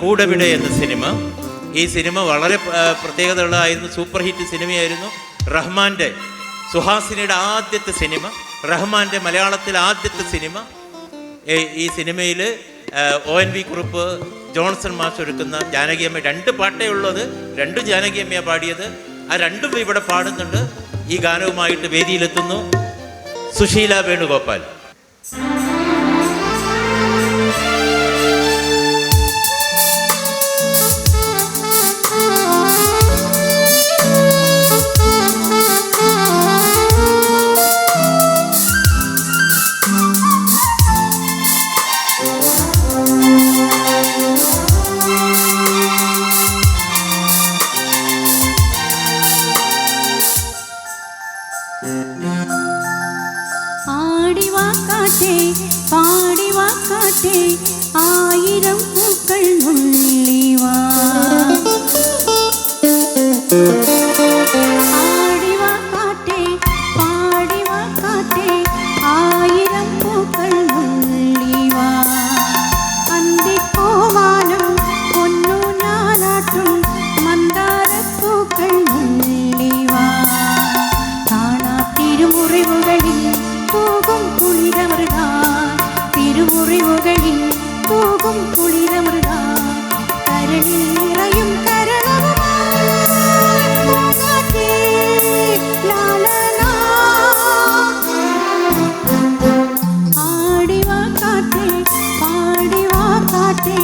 കൂടവിടെ എന്ന സിനിമ. ഈ സിനിമ വളരെ പ്രത്യേകതയുള്ളതായിരുന്നു സൂപ്പർ ഹിറ്റ് സിനിമയായിരുന്നു റഹ്മാന്റെ സുഹാസിനിയുടെ ആദ്യത്തെ സിനിമ റഹ്മാന്റെ മലയാളത്തിലെ ആദ്യത്തെ സിനിമ. ഈ സിനിമയിൽ O N V Kurup Johnson മാഷ് ഒരുക്കുന്ന ജാനകിയമ്മ രണ്ട് പാട്ടേ ഉള്ളത് രണ്ടും ജാനകിയമ്മയാണ് പാടിയത്. ആ രണ്ടും ഇവിടെ പാടുന്നുണ്ട്. ഈ ഗാനവുമായിട്ട് വേദിയിലെത്തുന്നു സുശീല വേണുഗോപാൽ. வாக்காற்றே பாடி வாக்காற்றே ஆயிரம் பூக்கள் முள்ளிவா போகும் குளிரமிருதா? கரணில் நிறையும் ஆடிவா காத்தே பாடிவா காத்தே